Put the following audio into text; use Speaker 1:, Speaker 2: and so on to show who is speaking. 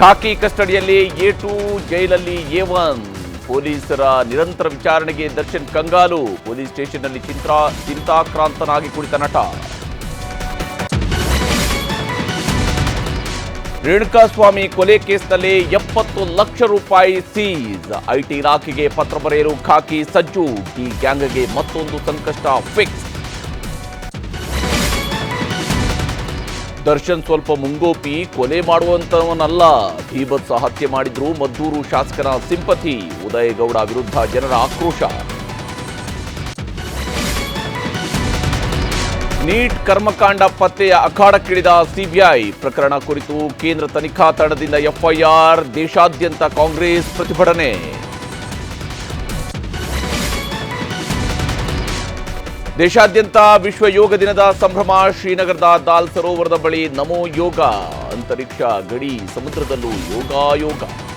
Speaker 1: ಖಾಕಿ ಕಸ್ಟಡಿಯಲ್ಲಿ A two ಜೈಲಲ್ಲಿ A one. ಪೊಲೀಸರ ನಿರಂತರ ವಿಚಾರಣೆಗೆ ದರ್ಶನ್ ಕಂಗಾಲು. ಪೊಲೀಸ್ ಸ್ಟೇಷನ್ನಲ್ಲಿ ಚಿಂತಾ ಚಿಂತಾಕ್ರಾಂತನಾಗಿ ಕುಳಿತ ನಟ. ರೇಣುಕಾಸ್ವಾಮಿ ಕೊಲೆ ಕೇಸ್ನಲ್ಲಿ ಎಪ್ಪತ್ತು ಲಕ್ಷ ರೂಪಾಯಿ ಸೀಸ್ ಐಟಿ ಇಲಾಖೆಗೆ ಪತ್ರ ಬರೆಯಲು ಖಾಕಿ ಸಜ್ಜು. ಈ ಗ್ಯಾಂಗ್ಗೆ ಮತ್ತೊಂದು ಸಂಕಷ್ಟ ಫಿಕ್ಸ್. ದರ್ಶನ್ ಸ್ವಲ್ಪ ಮುಂಗೋಪಿ, ಕೊಲೆ ಮಾಡುವಂತವನಲ್ಲ. ಭೀಭತ್ಸ ಹತ್ಯೆ ಮಾಡಿದ್ರು, ಮದ್ದೂರು ಶಾಸಕನ ಸಿಂಪತಿ, ಉದಯಗೌಡ ವಿರುದ್ಧ ಜನರ ಆಕ್ರೋಶ. ನೀಟ್ ಕರ್ಮಕಾಂಡ ಪತ್ತೆಯ ಅಖಾಡಕ್ಕಿಳಿದ ಸಿಬಿಐ. ಪ್ರಕರಣ ಕುರಿತು ಕೇಂದ್ರ ತನಿಖಾ ತಂಡದಿಂದ ಎಫ್ಐಆರ್, ದೇಶಾದ್ಯಂತ ಕಾಂಗ್ರೆಸ್ ಪ್ರತಿಭಟನೆ. ದೇಶಾದ್ಯಂತ ವಿಶ್ವ ಯೋಗ ದಿನದ ಸಂಭ್ರಮ, ಶ್ರೀನಗರದ ದಾಲ್ ಸರೋವರದ ಬಳಿ ನಮೋ ಯೋಗ. ಅಂತರಿಕ್ಷ ಗಡಿ ಸಮುದ್ರದಲ್ಲೂ ಯೋಗಾಯೋಗ. ಯೋಗ